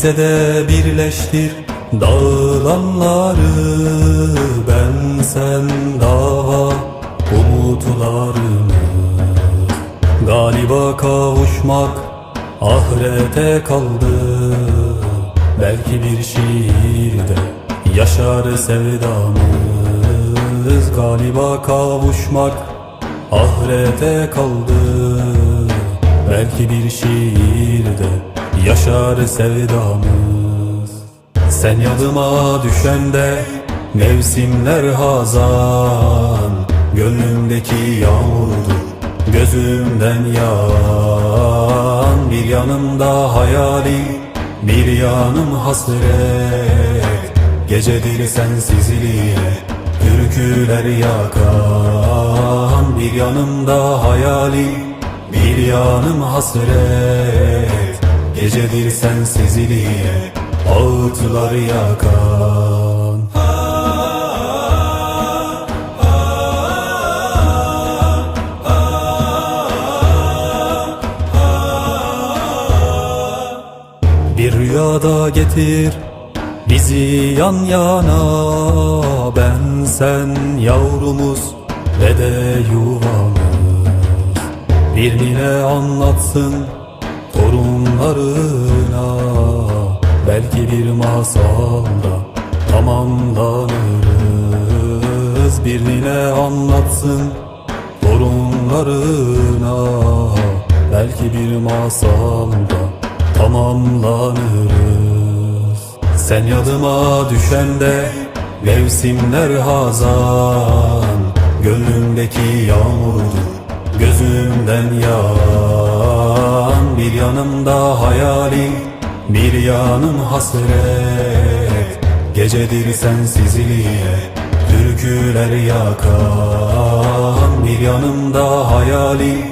Bize de birleştir dağılanları Ben sen dava umutlarımı. Galiba kavuşmak ahirete kaldı. Belki bir şiirde yaşar sevdamız. Galiba kavuşmak ahirete kaldı. Belki bir şiirde yaşar sevdamız. Sen yadıma düşende mevsimler hazan. Gönlümdeki yağmurdu gözümden yağan. Bir yanımda hayalim bir yanım hasret. Gecedir sensizliğe türküler yakan. Bir yanımda hayalim bir yanım hasret Gecedir sensizliğe ağıtlar yakan. Bir rüyada getir bizi yan yana. Ben sen yavrumuz ve de yuvamız. Bir nine anlatsın torunlarına Belki bir masalda tamamlanırız. Bir nine anlatsın torunlarına Belki bir masalda tamamlanırız. Sen yadıma düşende mevsimler hazan Gönlümdeki yağmurdu gözümden yağan yanımda hayalim bir yanım hasret. Gecedir sensizliğe türküler yakan. Bir yanımda hayalim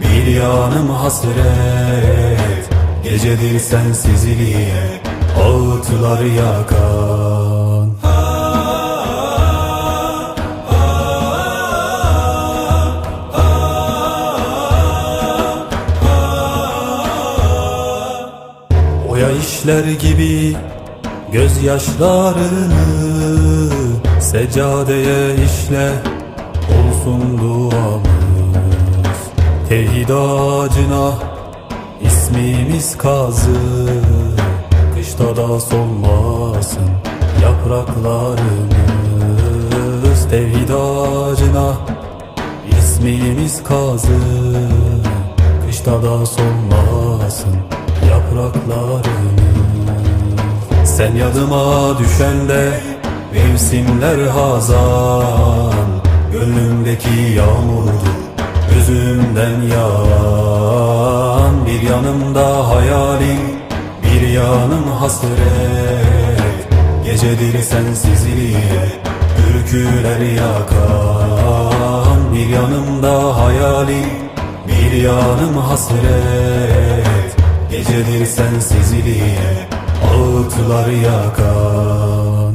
bir yanım hasret. Gecedir sensizliğe ağıtlar yakan işler gibi gözyaşlarını Seccadeye işle olsun duamız. Tevhid ağacına ismimiz kazı Kışta da solmasın yapraklarımız. Tevhid ağacına ismimiz kazı Kışta da solmasın yapraklarımız Sen yadıma düşende mevsimler hazan. Gönlümdeki yağmurdu gözümden yağan. Bir yanımda hayalim bir yanım hasret. Gecedir sensizliğe türküler yakan. Bir yanımda hayalim bir yanım hasret Gecedir sensizliğe ağıtlar yakan.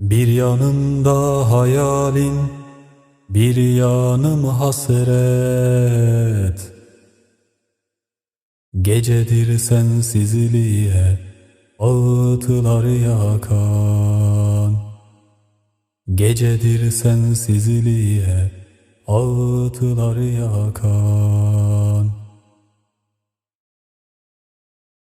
Bir yanımda hayalin bir yanım hasret. Gecedir sensizliğe ağıtlar yakan. Gecedir sensizliğe ağıtlar yakan